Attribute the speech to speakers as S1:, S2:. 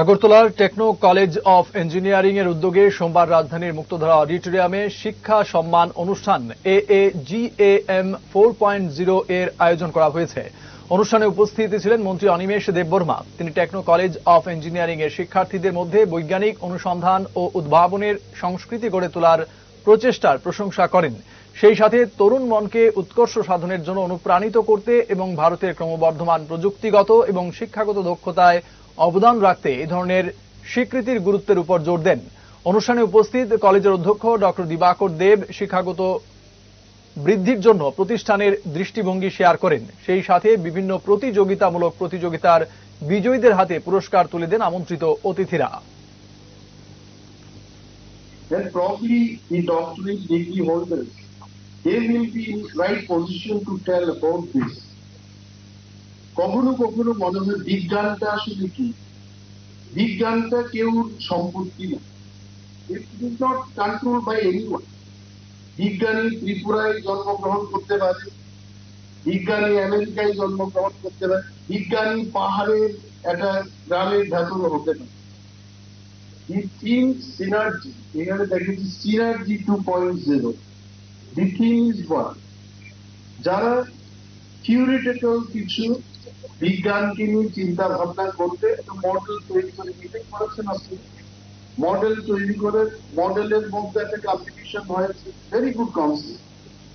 S1: আগরতলার techno college of engineering এর উদ্যোগে সোমবার রাজধানীর মুক্তধারা অডিটোরিয়ামে শিক্ষা সম্মান অনুষ্ঠান A A G A M four point zero এর আয়োজন করা হয়েছে। অনুষ্ঠানে উপস্থিত ছিলেন মন্ত্রী অনিমেষ দেববর্মা। তিনি টেকনো কলেজ অফ ইঞ্জিনিয়ারিং এর শিক্ষার্থীদের মধ্যে বৈজ্ঞানিক অনুসন্ধান ও উদ্ভাবনের সংস্কৃতি গড়ে তোলার প্রচেষ্টার প্রশংসা করেন। সেই সাথে তরুণ মনকে উৎকর্ষ সাধনের জন্য অনুপ্রাণিত করতে এবং ভারতের ক্রমবর্ধমান প্রযুক্তিগত এবং শিক্ষাগত দক্ষতায় অবদান রাখতে এ ধরনের স্বীকৃতির গুরুত্বের উপর জোর দেন। অনুষ্ঠানে উপস্থিত কলেজের অধ্যক্ষ ডক্টর দিবাকর দেব শিক্ষাগত বৃদ্ধির জন্য প্রতিষ্ঠানের দৃষ্টিভঙ্গি শেয়ার করেন। সেই সাথে বিভিন্ন প্রতিযোগিতামূলক প্রতিযোগিতার বিজয়ীদের হাতে পুরস্কার তুলে দেন আমন্ত্রিত অতিথিরা।
S2: Then probably the doctorate degree holders, they will be in right position to tell about this. কখনো কখনো মনে হয় বিজ্ঞানটা আসলে কি? বিজ্ঞানটা কেউ সম্পত্তি না। It not control by anyone বিজ্ঞানী ত্রিপুরায় জন্মগ্রহণ করতে পারে। বিজ্ঞানী আমেরিকায় জন্মগ্রহণ করতে পারে। বিজ্ঞানী পাহাড়ের একটা গ্রামের ভেতর হতে পারে। সিনার্জি এখানে দেখেছি synergy two point zero the theme is one যারা থিওরিটিক্যাল কিছু বিজ্ঞানকে নিয়ে চিন্তা ভাবনা করতে একটা মডেল তৈরি করে নিতে করেছেন আপনি? মডেল তৈরি করে মডেলের মধ্যে একটা কম্পিটিশন হয়েছে। Very good concept